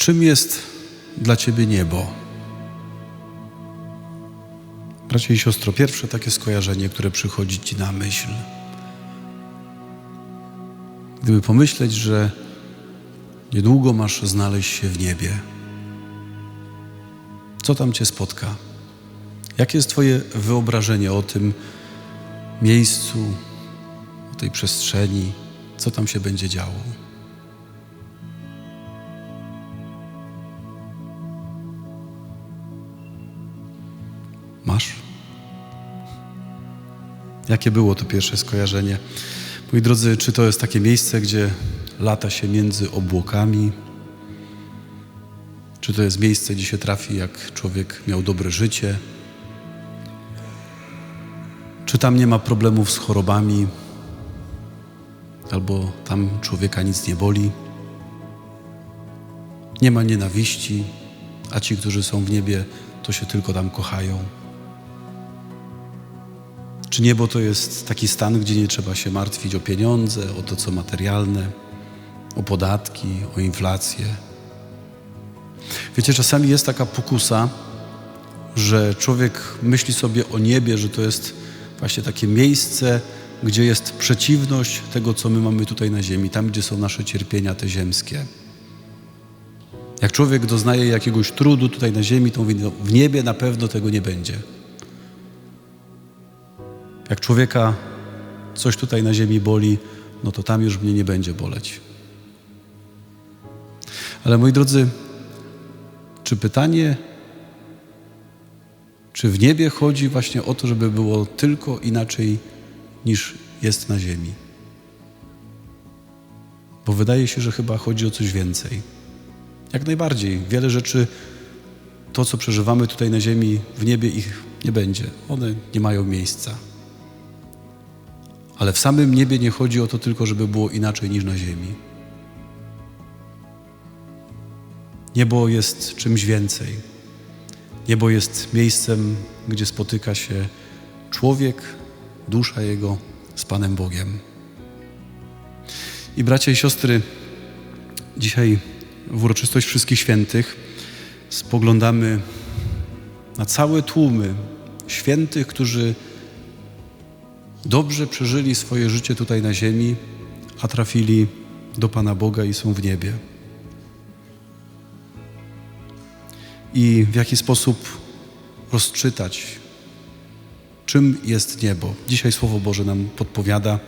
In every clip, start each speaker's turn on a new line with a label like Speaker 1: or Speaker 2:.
Speaker 1: Czym jest dla Ciebie niebo? Bracie i siostro, pierwsze takie skojarzenie, które przychodzi Ci na myśl. Gdyby pomyśleć, że niedługo masz znaleźć się w niebie, co tam Cię spotka? Jakie jest Twoje wyobrażenie o tym miejscu, o tej przestrzeni, co tam się będzie działo? Masz? Jakie było to pierwsze skojarzenie? Moi drodzy, czy to jest takie miejsce, gdzie lata się między obłokami? Czy to jest miejsce, gdzie się trafi, jak człowiek miał dobre życie? Czy tam nie ma problemów z chorobami? Albo tam człowieka nic nie boli? Nie ma nienawiści, a ci, którzy są w niebie, to się tylko tam kochają. Czy niebo to jest taki stan, gdzie nie trzeba się martwić o pieniądze, o to, co materialne, o podatki, o inflację? Wiecie, czasami jest taka pokusa, że człowiek myśli sobie o niebie, że to jest właśnie takie miejsce, gdzie jest przeciwność tego, co my mamy tutaj na ziemi, tam, gdzie są nasze cierpienia te ziemskie. Jak człowiek doznaje jakiegoś trudu tutaj na ziemi, to mówi, no, w niebie na pewno tego nie będzie. Jak człowieka coś tutaj na ziemi boli, no to tam już mnie nie będzie boleć. Ale moi drodzy, czy pytanie, czy w niebie chodzi właśnie o to, żeby było tylko inaczej niż jest na ziemi? Bo wydaje się, że chyba chodzi o coś więcej. Jak najbardziej. Wiele rzeczy, to co przeżywamy tutaj na ziemi, w niebie ich nie będzie. One nie mają miejsca. Ale w samym niebie nie chodzi o to tylko, żeby było inaczej niż na ziemi. Niebo jest czymś więcej. Niebo jest miejscem, gdzie spotyka się człowiek, dusza jego z Panem Bogiem. I bracia i siostry, dzisiaj w uroczystość Wszystkich Świętych spoglądamy na całe tłumy świętych, którzy dobrze przeżyli swoje życie tutaj na ziemi, a trafili do Pana Boga i są w niebie. I w jaki sposób rozczytać, czym jest niebo. Dzisiaj Słowo Boże nam podpowiada,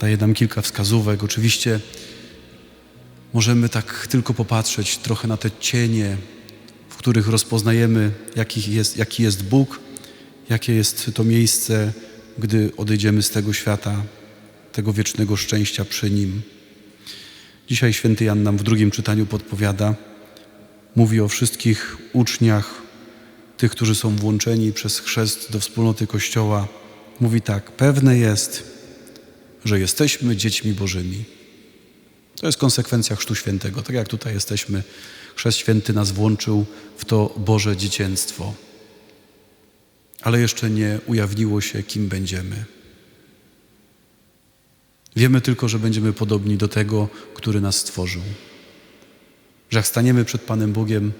Speaker 1: daje nam kilka wskazówek. Oczywiście możemy tak tylko popatrzeć trochę na te cienie, w których rozpoznajemy, jaki jest, jaki jest Bóg, jakie jest to miejsce, gdy odejdziemy z tego świata, tego wiecznego szczęścia przy Nim. Dzisiaj święty Jan nam w drugim czytaniu podpowiada, mówi o wszystkich uczniach, tych, którzy są włączeni przez chrzest do wspólnoty Kościoła. Mówi tak, pewne jest, że jesteśmy dziećmi Bożymi. To jest konsekwencja Chrztu Świętego. Tak jak tutaj jesteśmy, Chrzest Święty nas włączył w to Boże dziecięctwo. Ale jeszcze nie ujawniło się, kim będziemy. Wiemy tylko, że będziemy podobni do tego, który nas stworzył. Że jak staniemy przed Panem Bogiem,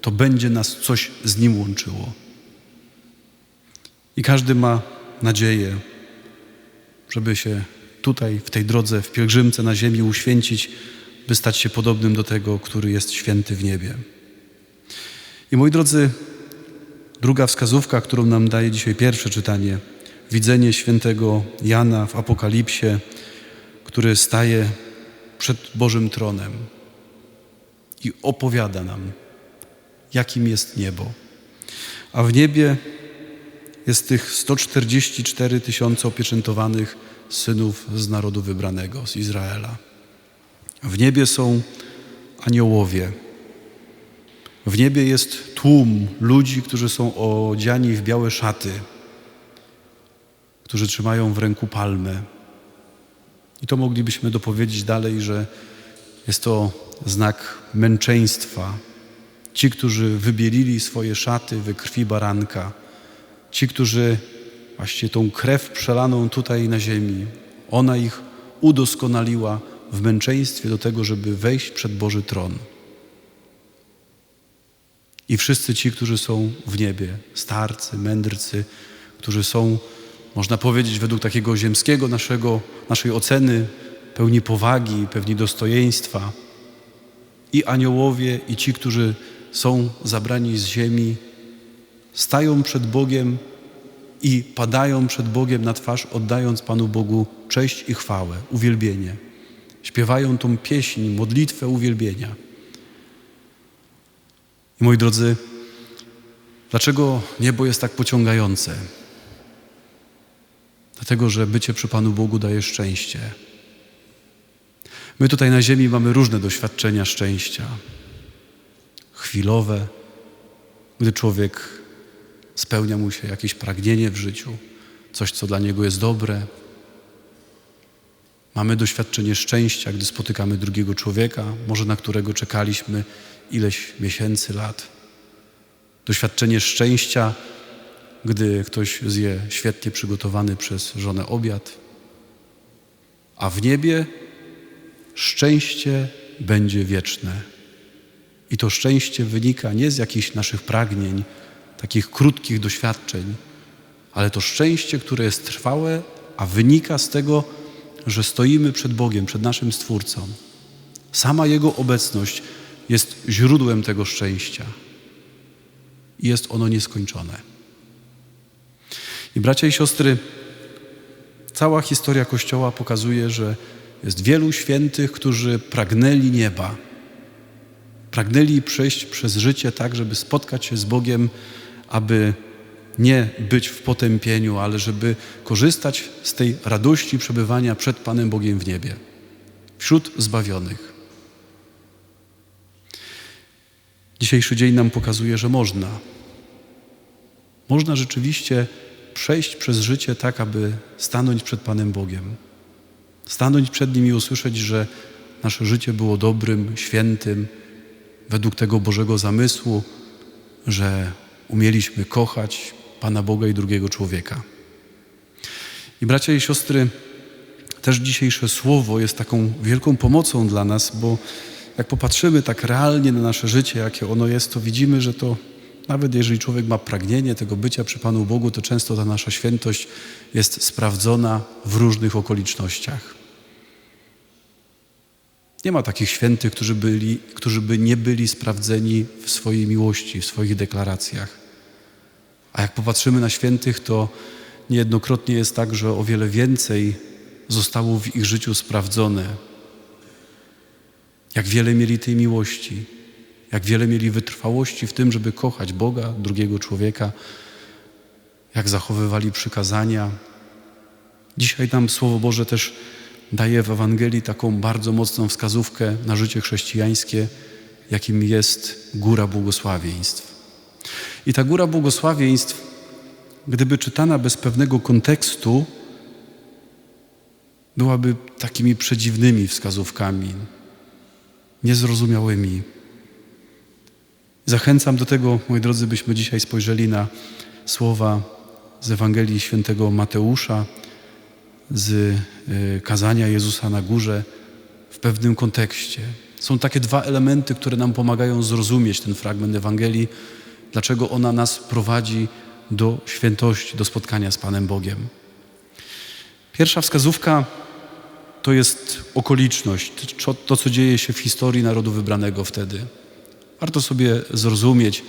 Speaker 1: to będzie nas coś z Nim łączyło. I każdy ma nadzieję, żeby się tutaj, w tej drodze, w pielgrzymce na ziemi uświęcić, by stać się podobnym do tego, który jest święty w niebie. I moi drodzy, druga wskazówka, którą nam daje dzisiaj pierwsze czytanie, widzenie świętego Jana w Apokalipsie, który staje przed Bożym tronem i opowiada nam, jakim jest niebo. A w niebie jest tych 144 tysiące opieczętowanych synów z narodu wybranego, z Izraela. W niebie są aniołowie. W niebie jest tłum ludzi, którzy są odziani w białe szaty, którzy trzymają w ręku palmę. I to moglibyśmy dopowiedzieć dalej, że jest to znak męczeństwa. Ci, którzy wybielili swoje szaty we krwi baranka, ci, którzy właśnie tą krew przelaną tutaj na ziemi, ona ich udoskonaliła w męczeństwie do tego, żeby wejść przed Boży tron. I wszyscy ci, którzy są w niebie, starcy, mędrcy, którzy są, można powiedzieć, według takiego ziemskiego naszego, naszej oceny, pełni powagi, pewni dostojeństwa, i aniołowie, i ci, którzy są zabrani z ziemi, stają przed Bogiem i padają przed Bogiem na twarz, oddając Panu Bogu cześć i chwałę, uwielbienie. Śpiewają tą pieśń, modlitwę uwielbienia. I moi drodzy, dlaczego niebo jest tak pociągające? Dlatego, że bycie przy Panu Bogu daje szczęście. My tutaj na ziemi mamy różne doświadczenia szczęścia. Chwilowe, gdy człowiek spełnia mu się jakieś pragnienie w życiu, coś, co dla niego jest dobre. Mamy doświadczenie szczęścia, gdy spotykamy drugiego człowieka, może na którego czekaliśmy ileś miesięcy, lat. Doświadczenie szczęścia, gdy ktoś zje świetnie przygotowany przez żonę obiad. A w niebie szczęście będzie wieczne. I to szczęście wynika nie z jakichś naszych pragnień, takich krótkich doświadczeń, ale to szczęście, które jest trwałe, a wynika z tego, że stoimy przed Bogiem, przed naszym Stwórcą. Sama Jego obecność jest źródłem tego szczęścia i jest ono nieskończone. I bracia i siostry, cała historia Kościoła pokazuje, że jest wielu świętych, którzy pragnęli nieba. Pragnęli przejść przez życie tak, żeby spotkać się z Bogiem, aby nie być w potępieniu, ale żeby korzystać z tej radości przebywania przed Panem Bogiem w niebie, wśród zbawionych. Dzisiejszy dzień nam pokazuje, że można. Można rzeczywiście przejść przez życie tak, aby stanąć przed Panem Bogiem. Stanąć przed Nim i usłyszeć, że nasze życie było dobrym, świętym, według tego Bożego zamysłu, że umieliśmy kochać Pana Boga i drugiego człowieka. I bracia i siostry, też dzisiejsze słowo jest taką wielką pomocą dla nas, bo jak popatrzymy tak realnie na nasze życie, jakie ono jest, to widzimy, że to nawet jeżeli człowiek ma pragnienie tego bycia przy Panu Bogu, to często ta nasza świętość jest sprawdzona w różnych okolicznościach. Nie ma takich świętych, którzy, byli, którzy by nie byli sprawdzeni w swojej miłości, w swoich deklaracjach. A jak popatrzymy na świętych, to niejednokrotnie jest tak, że o wiele więcej zostało w ich życiu sprawdzone. Jak wiele mieli tej miłości, jak wiele mieli wytrwałości w tym, żeby kochać Boga, drugiego człowieka, jak zachowywali przykazania. Dzisiaj nam Słowo Boże też daje w Ewangelii taką bardzo mocną wskazówkę na życie chrześcijańskie, jakim jest góra błogosławieństw. I ta góra błogosławieństw, gdyby czytana bez pewnego kontekstu, byłaby takimi przedziwnymi wskazówkami, niezrozumiałymi. Zachęcam do tego, moi drodzy, byśmy dzisiaj spojrzeli na słowa z Ewangelii świętego Mateusza, z y, kazania Jezusa na górze w pewnym kontekście. Są takie dwa elementy, które nam pomagają zrozumieć ten fragment Ewangelii, dlaczego ona nas prowadzi do świętości, do spotkania z Panem Bogiem. Pierwsza wskazówka to jest okoliczność, to co dzieje się w historii narodu wybranego wtedy. Warto sobie zrozumieć,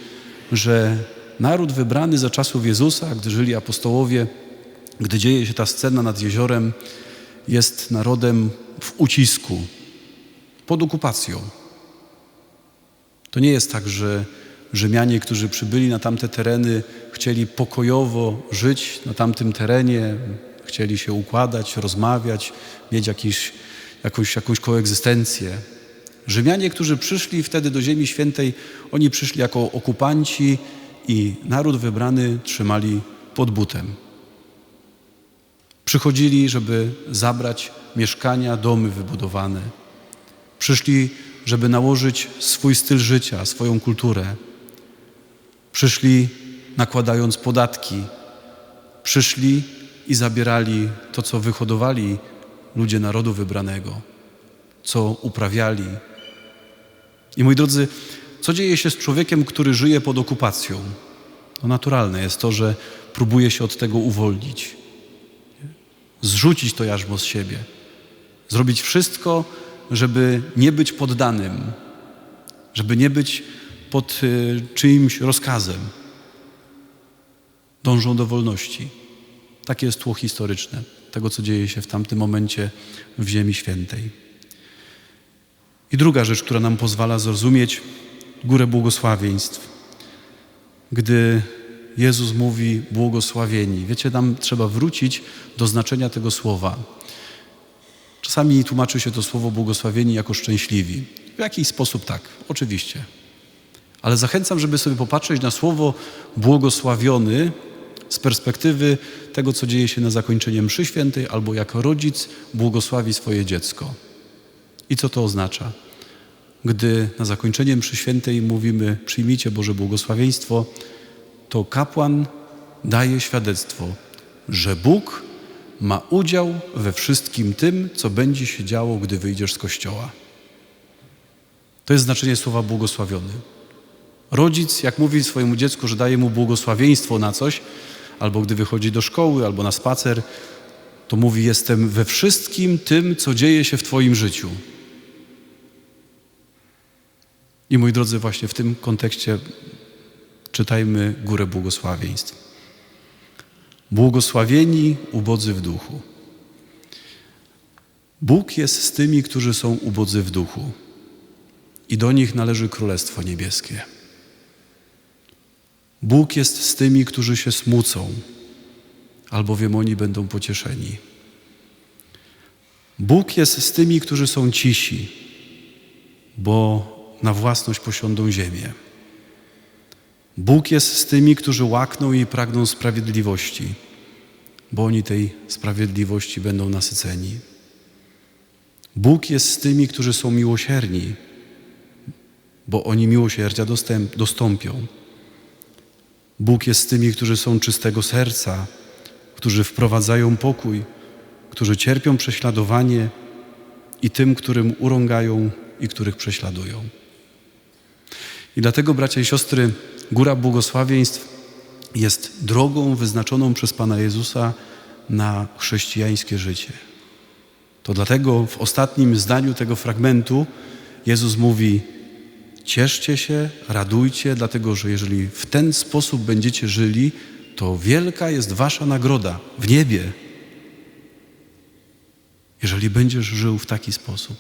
Speaker 1: że naród wybrany za czasów Jezusa, gdy żyli apostołowie, gdy dzieje się ta scena nad jeziorem, jest narodem w ucisku, pod okupacją. To nie jest tak, że Rzymianie, którzy przybyli na tamte tereny, chcieli pokojowo żyć na tamtym terenie, chcieli się układać, rozmawiać, mieć jakiś, jakąś, jakąś koegzystencję. Rzymianie, którzy przyszli wtedy do Ziemi Świętej, oni przyszli jako okupanci i naród wybrany trzymali pod butem. Przychodzili, żeby zabrać mieszkania, domy wybudowane. Przyszli, żeby nałożyć swój styl życia, swoją kulturę. Przyszli nakładając podatki. Przyszli i zabierali to, co wyhodowali ludzie narodu wybranego, co uprawiali. I moi drodzy, Co dzieje się z człowiekiem, który żyje pod okupacją? No naturalne jest to, że próbuje się od tego uwolnić, zrzucić to jarzmo z siebie, zrobić wszystko, żeby nie być poddanym, żeby nie być pod y, czyimś rozkazem. Dążą do wolności. Takie jest tło historyczne tego, co dzieje się w tamtym momencie w Ziemi Świętej. I druga rzecz, która nam pozwala zrozumieć górę błogosławieństw. Gdy Jezus mówi błogosławieni, wiecie, nam trzeba wrócić do znaczenia tego słowa. Czasami tłumaczy się to słowo błogosławieni jako szczęśliwi. W jakiś sposób tak, oczywiście. Ale zachęcam, żeby sobie popatrzeć na słowo błogosławiony z perspektywy tego, co dzieje się na zakończenie mszy świętej, albo jak rodzic błogosławi swoje dziecko. I co to oznacza? Gdy na zakończenie mszy świętej mówimy przyjmijcie Boże błogosławieństwo, to kapłan daje świadectwo, że Bóg ma udział we wszystkim tym, co będzie się działo, gdy wyjdziesz z kościoła. To jest znaczenie słowa błogosławiony. Rodzic, jak mówi swojemu dziecku, że daje mu błogosławieństwo na coś, albo gdy wychodzi do szkoły, albo na spacer, to mówi: Jestem we wszystkim tym, co dzieje się w Twoim życiu. I moi drodzy, właśnie w tym kontekście czytajmy górę błogosławieństw. Błogosławieni ubodzy w duchu. Bóg jest z tymi, którzy są ubodzy w duchu, i do nich należy Królestwo Niebieskie. Bóg jest z tymi, którzy się smucą, albowiem oni będą pocieszeni. Bóg jest z tymi, którzy są cisi, bo na własność posiądą ziemię. Bóg jest z tymi, którzy łakną i pragną sprawiedliwości, bo oni tej sprawiedliwości będą nasyceni. Bóg jest z tymi, którzy są miłosierni, bo oni miłosierdzia dostąpią. Bóg jest z tymi, którzy są czystego serca, którzy wprowadzają pokój, którzy cierpią prześladowanie i tym, którym urągają i których prześladują. I dlatego, bracia i siostry, góra błogosławieństw jest drogą wyznaczoną przez Pana Jezusa na chrześcijańskie życie. To dlatego w ostatnim zdaniu tego fragmentu Jezus mówi: Cieszcie się, radujcie, dlatego że jeżeli w ten sposób będziecie żyli, to wielka jest Wasza nagroda w niebie. Jeżeli będziesz żył w taki sposób.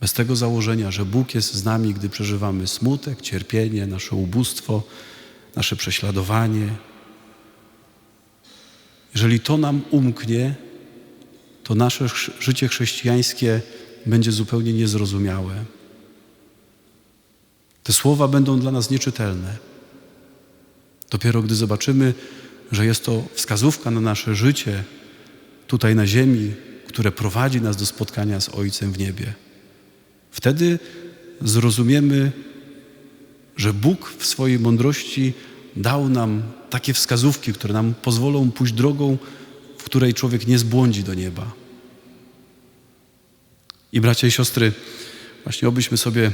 Speaker 1: Bez tego założenia, że Bóg jest z nami, gdy przeżywamy smutek, cierpienie, nasze ubóstwo, nasze prześladowanie. Jeżeli to nam umknie, to nasze życie chrześcijańskie będzie zupełnie niezrozumiałe. Te słowa będą dla nas nieczytelne. Dopiero gdy zobaczymy, że jest to wskazówka na nasze życie tutaj na ziemi, które prowadzi nas do spotkania z Ojcem w niebie. Wtedy zrozumiemy, że Bóg w swojej mądrości dał nam takie wskazówki, które nam pozwolą pójść drogą, w której człowiek nie zbłądzi do nieba. I bracia i siostry, właśnie obyśmy sobie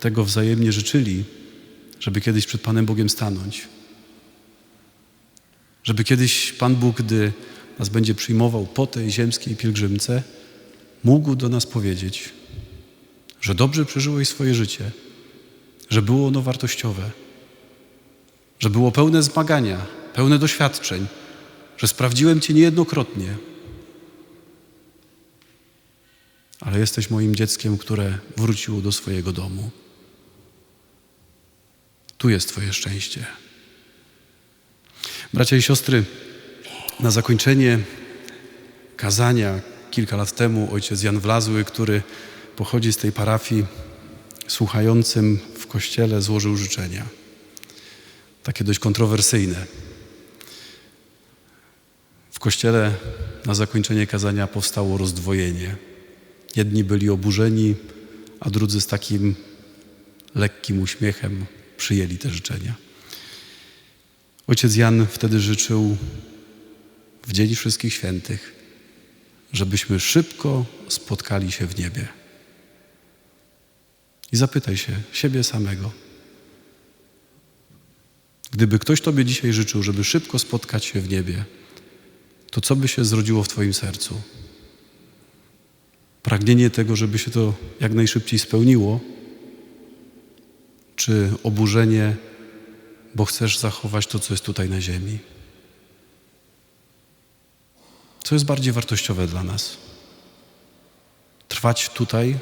Speaker 1: tego wzajemnie życzyli, żeby kiedyś przed Panem Bogiem stanąć. Żeby kiedyś Pan Bóg, gdy nas będzie przyjmował po tej ziemskiej pielgrzymce, mógł do nas powiedzieć, że dobrze przeżyłeś swoje życie, że było ono wartościowe, że było pełne zmagania, pełne doświadczeń, że sprawdziłem Cię niejednokrotnie, ale jesteś moim dzieckiem, które wróciło do swojego domu. Tu jest Twoje szczęście. Bracia i siostry, na zakończenie kazania kilka lat temu ojciec Jan Wlazły, który pochodzi z tej parafii, słuchającym w kościele złożył życzenia. Takie dość kontrowersyjne. W kościele na zakończenie kazania powstało rozdwojenie. Jedni byli oburzeni, a drudzy z takim lekkim uśmiechem przyjęli te życzenia. Ojciec Jan wtedy życzył w Dzień Wszystkich Świętych, żebyśmy szybko spotkali się w niebie. I zapytaj się siebie samego. Gdyby ktoś Tobie dzisiaj życzył, żeby szybko spotkać się w niebie, to co by się zrodziło w Twoim sercu? Pragnienie tego, żeby się to jak najszybciej spełniło, czy oburzenie, bo chcesz zachować to, co jest tutaj na ziemi? Co jest bardziej wartościowe dla nas? Trwać tutaj,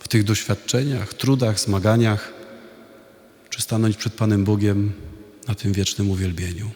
Speaker 1: w tych doświadczeniach, trudach, zmaganiach, czy stanąć przed Panem Bogiem na tym wiecznym uwielbieniu?